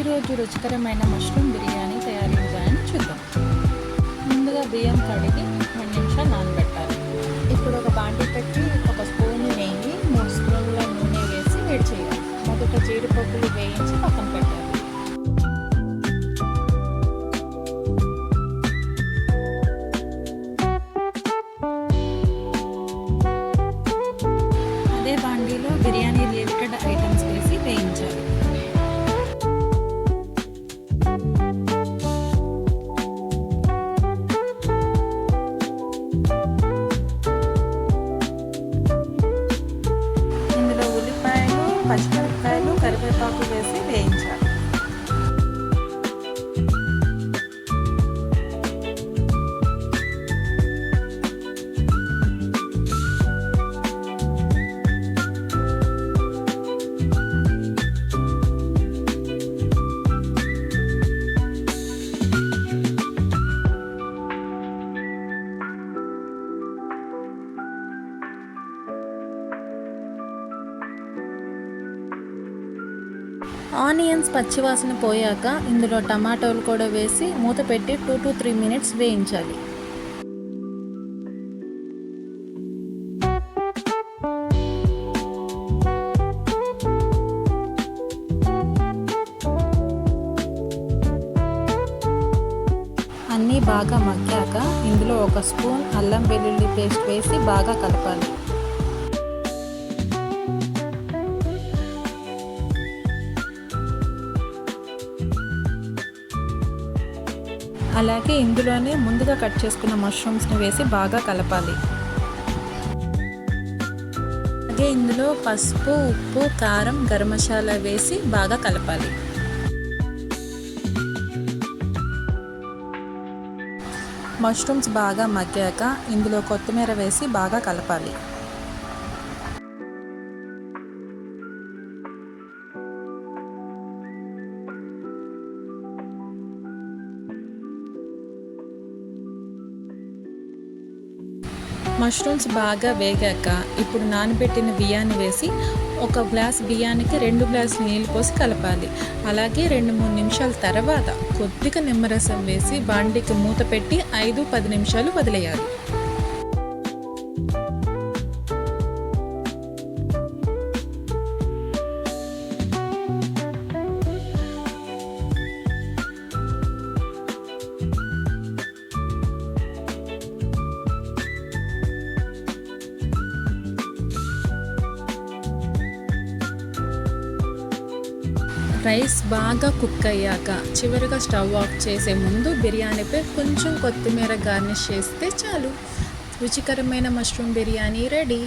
ఈరోజు రుచికరమైన మష్రూమ్ బిర్యానీ తయారీ విధానాన్ని చూద్దాం. ముందుగా బియ్యం కడిగి రెండు నిమిషాలు నానబెట్టాలి. ఇప్పుడు ఒక బాండి పెట్టి ఒక స్పూన్ నెయ్యి మూడు స్పూన్ల నూనె వేసి వేడి చేయాలి. మొదట జీడిపప్పులు వేయించి పక్కన పెట్టాలి. అదే బాండి Пачка. ఆనియన్స్ పచ్చివాసన పోయాక ఇందులో టమాటోలు కూడా వేసి మూత పెట్టి టూ టు త్రీ మినిట్స్ వేయించాలి. అన్నీ బాగా మగ్గాక ఇందులో ఒక స్పూన్ అల్లం వెల్లుల్లి పేస్ట్ వేసి బాగా కలపాలి. అలాగే ఇందులోనే ముందుగా కట్ చేసుకున్న మష్రూమ్స్ని వేసి బాగా కలపాలి. అలాగే ఇందులో పసుపు ఉప్పు కారం గరం మసాలా వేసి బాగా కలపాలి. మష్రూమ్స్ బాగా మగ్గాక ఇందులో కొత్తిమీర వేసి బాగా కలపాలి. మష్రూమ్స్ బాగా వేగాక ఇప్పుడు నానబెట్టిన బియ్యాన్ని వేసి ఒక గ్లాస్ బియ్యానికి రెండు గ్లాసులు నీళ్ళు పోసి కలపాలి. అలాగే రెండు మూడు నిమిషాల తర్వాత కొద్దిగా నిమ్మరసం వేసి బాండికి మూత పెట్టి ఐదు పది నిమిషాలు వదిలేయాలి. రైస్ బాగా కుక్ అయ్యాక చివరిగా స్టవ్ ఆఫ్ చేసే ముందు బిర్యానీపై కొంచెం కొత్తిమీర గార్నిష్ చేస్తే చాలు. రుచికరమైన మష్రూమ్ బిర్యానీ రెడీ